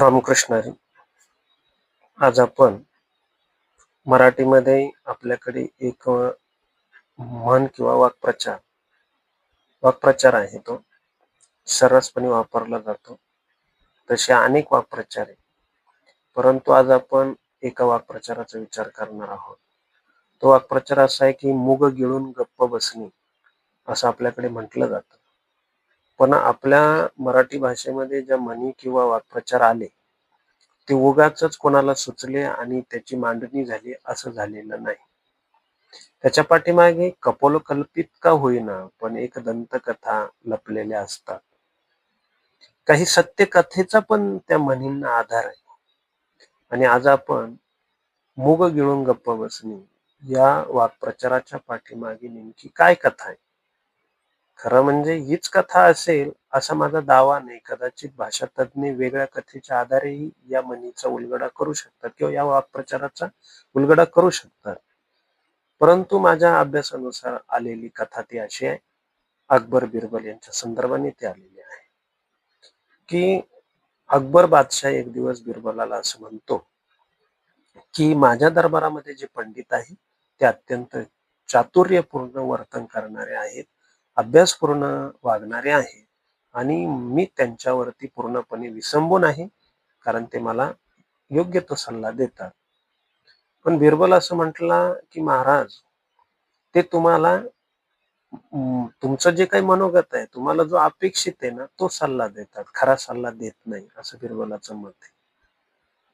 रामकृष्ण हरी. आज आपण मराठीमध्ये आपल्याकडे एक म्हण किंवा वाक्प्रचार वाक्प्रचार आहे तो. सर्रासपणे वापरला जातो. तसे अनेक वाक्प्रचार आहे परंतु आज आपण एका वाक्प्रचाराचा विचार करणार आहोत. तो वाक्प्रचार असा आहे की मुग गिळून गप्प बसणे असं आपल्याकडे म्हटलं जातं. पण आपल्या मराठी भाषेमध्ये ज्या म्हणी किंवा वाक्प्रचार आले ते उगाच कोणाला सुचले आणि त्याची मांडणी झाली असं झालेलं नाही. त्याच्या पाठीमागे कपोलकल्पित का होईना पण एक दंतकथा लपलेल्या असतात. काही सत्य कथेचा पण त्या म्हणींना आधार आहे. आणि आज आपण मूग गिळून गप्प बसणे या वाक्प्रचाराच्या पाठीमागे नेमकी काय कथा आहे? खरं म्हणजे हीच कथा असेल असा माझा दावा नाही. कदाचित भाषा तज्ज्ञ वेगळ्या कथेच्या आधारेही या म्हणीचा उलगडा करू शकतात किंवा या वाक्प्रचाराचा उलगडा करू शकतात. परंतु माझ्या अभ्यासानुसार आलेली कथा ती अशी आहे. अकबर बिरबल यांच्या संदर्भाने ती आलेली आहे. की अकबर बादशाह एक दिवस बिरबलाला असं म्हणतो की माझ्या दरबारामध्ये जे पंडित आहे ते अत्यंत चातुर्यपूर्ण वर्तन करणारे आहेत. अभ्यासपूर्ण वागणारे आहे. आणि मी त्यांच्यावरती पूर्णपणे विसंबून आहे कारण ते मला योग्य तो सल्ला देतात. पण बिरबल असं म्हटला की महाराज ते तुम्हाला तुमचं जे काही मनोगत आहे तुम्हाला जो अपेक्षित आहे ना तो सल्ला देतात. खरा सल्ला देत नाही असं बिरबलाचं मत आहे.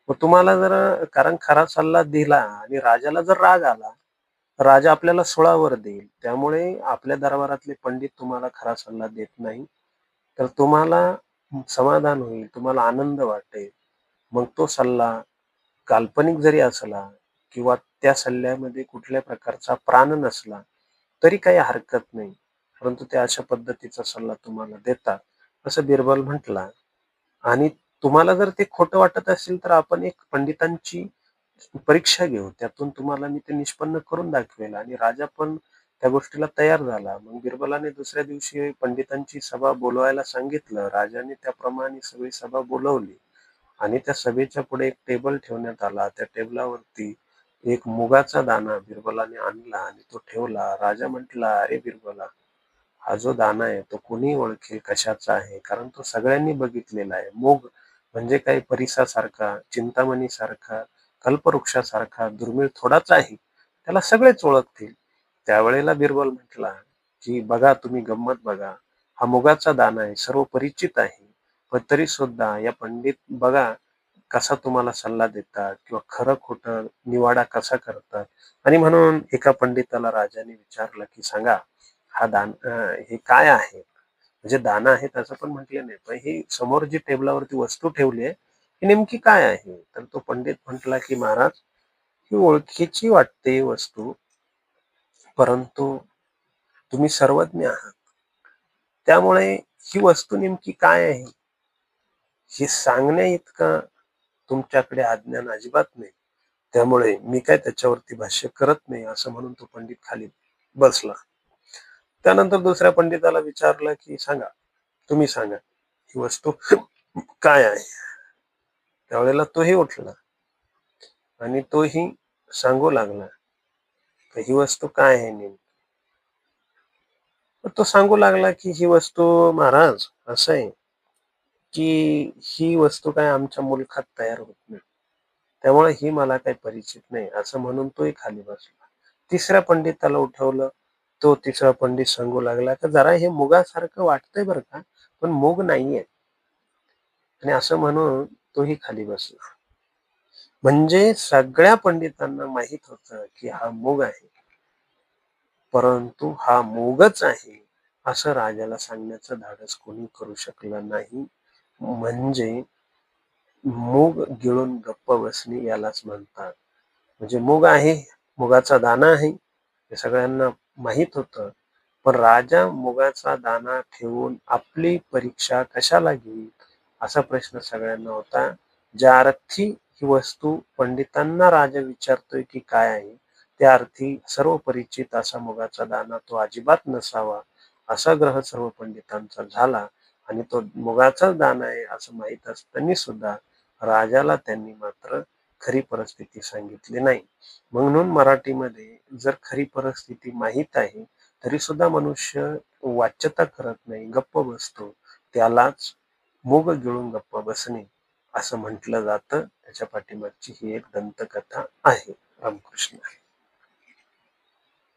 मग तुम्हाला जर कारण खरा सल्ला दिला आणि राजाला जर राग आला राजा आपल्याला सोळावर देईल. त्यामुळे आपल्या दरबारातले पंडित तुम्हाला खरा सल्ला देत नाही. तर तुम्हाला समाधान होईल तुम्हाला आनंद वाटेल. मग तो सल्ला काल्पनिक जरी असला किंवा त्या सल्ल्यामध्ये कुठल्या प्रकारचा प्राण नसला तरी काही हरकत नाही. परंतु ते अशा पद्धतीचा सल्ला तुम्हाला देतात. असं बिरबल म्हटला. आणि तुम्हाला जर ते खोटं वाटत असेल तर आपण एक पंडितांची परीक्षा घेऊ त्यातून तुम्हाला मी ते निष्पन्न करून दाखवेल आणि राजा पण त्या गोष्टीला तयार झाला. मग बिरबलाने दुसऱ्या दिवशी पंडितांची सभा बोलवायला सांगितलं. राजाने त्याप्रमाणे सगळी सभा बोलवली आणि त्या सभेच्या पुढे एक टेबल ठेवण्यात आला. त्या टेबलावरती एक मुगाचा दाना बिरबलाने आणला आणि तो ठेवला. राजा म्हटला अरे बिरबला हा जो दाना आहे तो कोणी ओळखेल कशाचा आहे? कारण तो सगळ्यांनी बघितलेला आहे. मूग म्हणजे काही परिसासारखा चिंतामणी सारखा कल्पवृक्षासारखा दुर्मिळ थोडाच आहे त्याला सगळेच ओळखतील. त्यावेळेला बिरबल म्हटला की बघा तुम्ही गंमत बघा. हा मुगाचा दाना आहे सर्व परिचित आहे. पण तरी सुद्धा या पंडित बघा कसा तुम्हाला सल्ला देतात किंवा खरं खोटं निवाडा कसा करतात? आणि म्हणून एका पंडिताला राजाने विचारलं की सांगा हा दान हे काय आहे? म्हणजे दाना आहे त्याचं पण म्हटलं नाही. पण ही समोर जी टेबलावरती वस्तू ठेवली आहे हे नेमकी काय आहे? तर तो पंडित म्हटला की महाराज ही ओळखीची वाटते वस्तू परंतु तुम्ही सर्वज्ञ आहात. त्यामुळे ही वस्तू नेमकी काय आहे? हे सांगण्या इतका तुमच्याकडे अज्ञान अजिबात नाही. त्यामुळे मी काय त्याच्यावरती भाष्य करत नाही असं म्हणून तो पंडित खाली बसला. त्यानंतर दुसऱ्या पंडिताला विचारलं की सांगा तुम्ही सांगा ही वस्तू काय आहे? त्यावेळेला तोही उठला. आणि तोही सांगू लागला तर ही वस्तू काय आहे नेमकी? तो सांगू लागला की ही वस्तू महाराज असं आहे की ही वस्तू काय आमच्या मुलखात तयार होत नाही. त्यामुळे ही मला काही परिचित नाही असं म्हणून तोही खाली बसला. तिसऱ्या पंडिताला उठवलं. तो तिसरा पंडित सांगू लागला का जरा हे मुगासारखं वाटतंय बरं का पण मुग नाहीये. आणि असं म्हणून तोही खाली बसला म्हणजे सगळ्या पंडितांना माहीत होतं की हा मूग आहे. परंतु हा मूगच आहे असं राजाला सांगण्याचं धाडस कोणी करू शकलं नाही. म्हणजे मूग गिळून गप्प बसणे यालाच म्हणतात. म्हणजे मूग आहे मुगाचा दाना आहे हे सगळ्यांना माहीत होतं. पण राजा मुगाचा दाना ठेवून आपली परीक्षा कशाला घेईल? असा प्रश्न सगळ्यांना होता. ज्या अर्थी ही वस्तू पंडितांना राजा विचारतोय की काय आहे त्या अर्थी सर्व परिचित असा मुगाचा दाना तो अजिबात नसावा असा ग्रह सर्व पंडितांचा झाला आणि तो मुगाचाच दाना आहे असं माहीत असताना सुद्धा राजाला त्यांनी मात्र खरी परिस्थिती सांगितली नाही. म्हणून मराठीमध्ये जर खरी परिस्थिती माहीत आहे तरी सुद्धा मनुष्य वाच्यता करत नाही गप्प बसतो त्यालाच मोग गिळून गप्पा बसणे असं म्हटलं जातं. त्याच्या पाठीमागची ही एक दंतकथा आहे. रामकृष्ण.